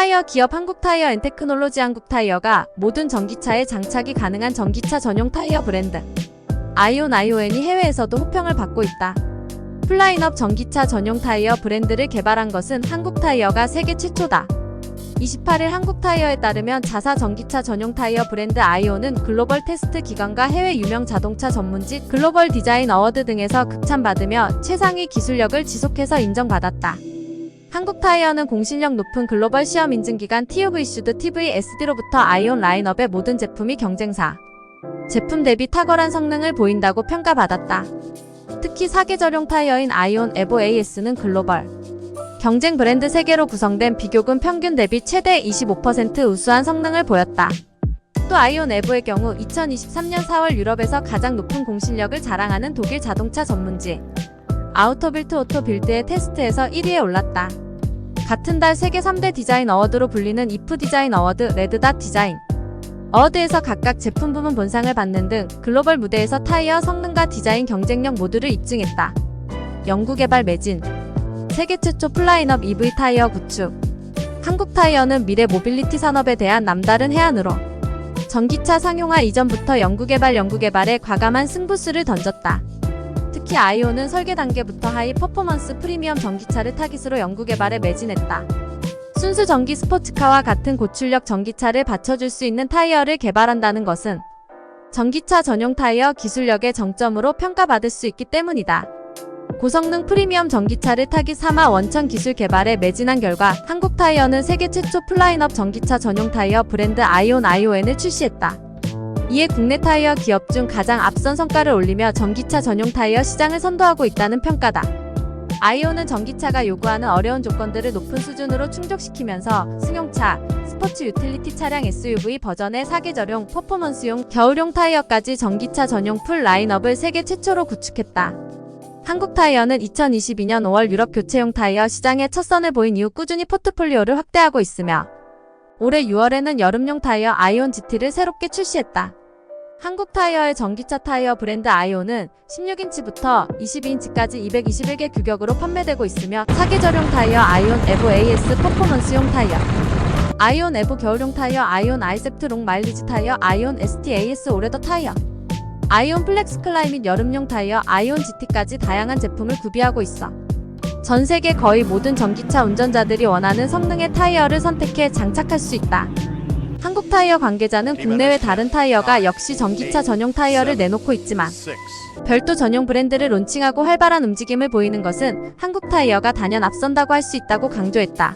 타이어 기업 한국타이어 앤테크놀로지 한국타이어가 모든 전기차에 장착이 가능한 전기차 전용 타이어 브랜드 아이온 아이오엔이 해외에서도 호평을 받고 있다. 플라인업 전기차 전용 타이어 브랜드를 개발한 것은 한국타이어가 세계 최초다. 28일 한국타이어에 따르면 자사 전기차 전용 타이어 브랜드 아이온은 글로벌 테스트 기관과 해외 유명 자동차 전문지 글로벌 디자인 어워드 등에서 극찬받으며 최상위 기술력을 지속해서 인정받았다. 한국타이어는 공신력 높은 글로벌 시험 인증기관 TÜV 이슈드 TVSD로부터 아이온 라인업의 모든 제품이 경쟁사. 제품 대비 탁월한 성능을 보인다고 평가받았다. 특히 사계절용 타이어인 아이온 에보 AS는 글로벌 경쟁 브랜드 3개로 구성된 비교금 평균 대비 최대 25% 우수한 성능을 보였다. 또 아이온 에보의 경우 2023년 4월 유럽에서 가장 높은 공신력을 자랑하는 독일 자동차 전문지 아우토빌트 오토 빌드의 테스트에서 1위에 올랐다. 같은 달 세계 3대 디자인 어워드로 불리는 이프 디자인 어워드, 레드닷 디자인 어워드에서 각각 제품 부문 본상을 받는 등 글로벌 무대에서 타이어 성능과 디자인 경쟁력 모두를 입증했다. 연구개발 매진 세계 최초 플라인업 EV 타이어 구축 한국 타이어는 미래 모빌리티 산업에 대한 남다른 해안으로 전기차 상용화 이전부터 연구개발 연구개발에 과감한 승부수를 던졌다. 특히 아이오는 설계 단계부터 하이 퍼포먼스 프리미엄 전기차를 타깃으로 연구개발에 매진했다. 순수 전기 스포츠카와 같은 고출력 전기차를 받쳐줄 수 있는 타이어를 개발한다는 것은 전기차 전용 타이어 기술력의 정점으로 평가받을 수 있기 때문이다. 고성능 프리미엄 전기차를 타깃 삼아 원천 기술 개발에 매진한 결과 한국 타이어는 세계 최초 플라인업 전기차 전용 타이어 브랜드 아이온 아이오엔을 출시했다. 이에 국내 타이어 기업 중 가장 앞선 성과를 올리며 전기차 전용 타이어 시장을 선도하고 있다는 평가다. 아이오는 전기차가 요구하는 어려운 조건들을 높은 수준으로 충족시키면서 승용차, 스포츠 유틸리티 차량 SUV 버전의 사계절용, 퍼포먼스용, 겨울용 타이어까지 전기차 전용 풀 라인업을 세계 최초로 구축했다. 한국 타이어는 2022년 5월 유럽 교체용 타이어 시장에 첫 선을 보인 이후 꾸준히 포트폴리오를 확대하고 있으며 올해 6월에는 여름용 타이어 아이온 GT를 새롭게 출시했다. 한국 타이어의 전기차 타이어 브랜드 아이온은 16인치부터 22인치까지 221개 규격으로 판매되고 있으며 사계절용 타이어 아이온 에보 AS 퍼포먼스용 타이어 아이온 에보 겨울용 타이어 아이온 아이셉트 롱 마일리지 타이어 아이온 ST AS 오레더 타이어 아이온 플렉스 클라이 및 여름용 타이어 아이온 GT까지 다양한 제품을 구비하고 있어 전 세계 거의 모든 전기차 운전자들이 원하는 성능의 타이어를 선택해 장착할 수 있다. 한국 타이어 관계자는 국내외 다른 타이어가 역시 전기차 전용 타이어를 내놓고 있지만 별도 전용 브랜드를 론칭하고 활발한 움직임을 보이는 것은 한국 타이어가 단연 앞선다고 할 수 있다고 강조했다.